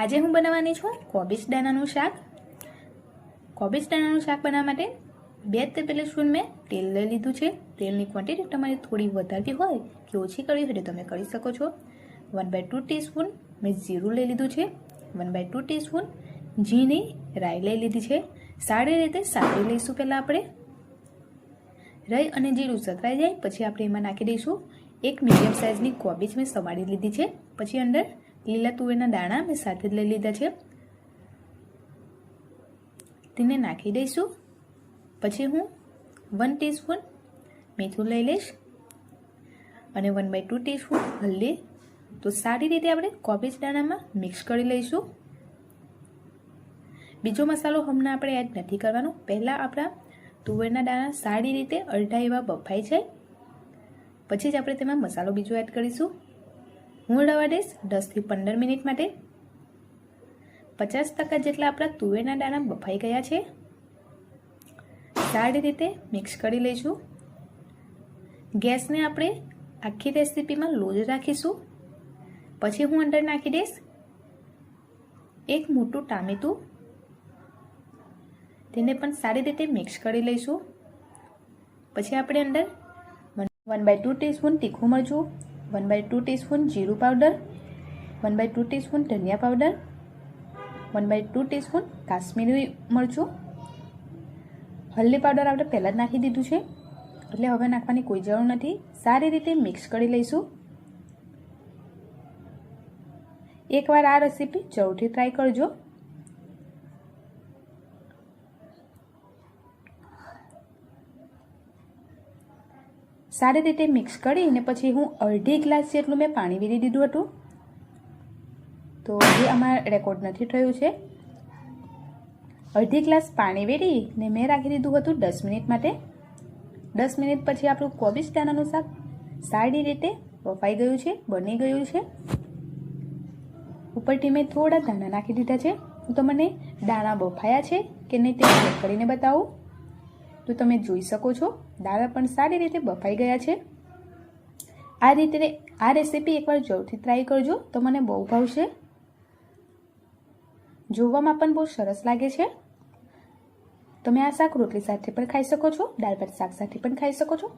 આજે હું બનાવવાની છું કોબીજ દાણાનું શાક. કોબીજ દાણાનું શાક બનાવવા માટે બે ટેબલ સ્પૂન મેં તેલ લઈ લીધું છે. તેલની ક્વોન્ટિટી તમારે થોડી વધારવી હોય કે ઓછી કરવી હોય તો તમે કરી શકો છો. વન બાય ટુ ટીસ્પૂન મેં જીરું લઈ લીધું છે. વન બાય ટુ ટીસ્પૂન ઝીની રાઈ લઈ લીધી છે. સારી રીતે સારી લઈશું પહેલાં આપણે. રાઈ અને જીરું સતરાઈ જાય, પછી આપણે એમાં નાખી દઈશું. એક મીડિયમ સાઇઝની કોબીજ મેં સવારી લીધી છે. પછી અંદર લીલા તુવેરના દાણા મેં સાથે જ લઈ લીધા છે. તેને નાખી દઈશું. પછી હું વન ટીસ્પૂન મીઠું લઈ લઈશ અને વન બાય ટુ ટીસ્પૂન હલ્દી. તો સારી રીતે આપણે કોબીજ દાણામાં મિક્સ કરી લઈશું. બીજો મસાલો હમણાં આપણે એડ નથી કરવાનો. પહેલાં આપણા તુવેરના દાણા સારી રીતે અડધા એવા બફાઈ જાય. પછી જ આપણે તેમાં મસાલો બીજો એડ કરીશું. હું રવા દઈશ દસથી પંદર મિનિટ માટે. પચાસ ટકા જેટલા આપણા તુવેરના દાણા બફાઈ ગયા છે. સારી રીતે મિક્સ કરી લઈશું ગેસને આપણે આખી રેસીપીમાં લો જ રાખીશું. પછી હું અંદર નાખી દઈશ એક મોટું ટામેટું. તેને પણ સારી રીતે મિક્સ કરી લઈશું. પછી આપણે અંદર વન બાય ટુ ટીસ્પૂન તીખું મરચું વન બાય ટુ ટીસ્પૂન જીરું powder one by two teaspoon ધનિયા powder one by two teaspoon Kashmiri મરચું હલ્દી પાવડર આપણે પહેલાં જ નાખી દીધું છે, એટલે હવે નાખવાની કોઈ જરૂર નથી. સારી રીતે મિક્સ કરી લઈશું. એકવાર આ રેસીપી જરૂરથી ટ્રાય કરજો. સારી રીતે મિક્સ કરીને પછી હું અડધી ગ્લાસ જેટલું મેં પાણી વેરી દીધું હતું. તો એ અમારા રેકોર્ડ નથી થયું છે. અડધી ગ્લાસ પાણી વેરીને મેં રાખી દીધું હતું દસ મિનિટ માટે. દસ મિનિટ પછી આપણું કોબીજ દાણાનું શાક સારી રીતે બફાઈ ગયું છે, બની ગયું છે. ઉપરથી મેં થોડા દાણા નાખી દીધા છે. હું તમને દાણા બફાયા છે કે નહીં તે ચેક કરીને બતાવું. તો તમે જોઈ શકો છો દાળા પણ સારી રીતે બફાઈ ગયા છે. આ રીતે આ રેસીપી એકવાર જરૂરથી ટ્રાય કરજો, તો મને બહુ ભાવશે. જોવામાં પણ બહુ સરસ લાગે છે. તમે આ શાક રોટલી સાથે પણ ખાઈ શકો છો, દાળ ભાત શાક સાથે પણ ખાઈ શકો છો.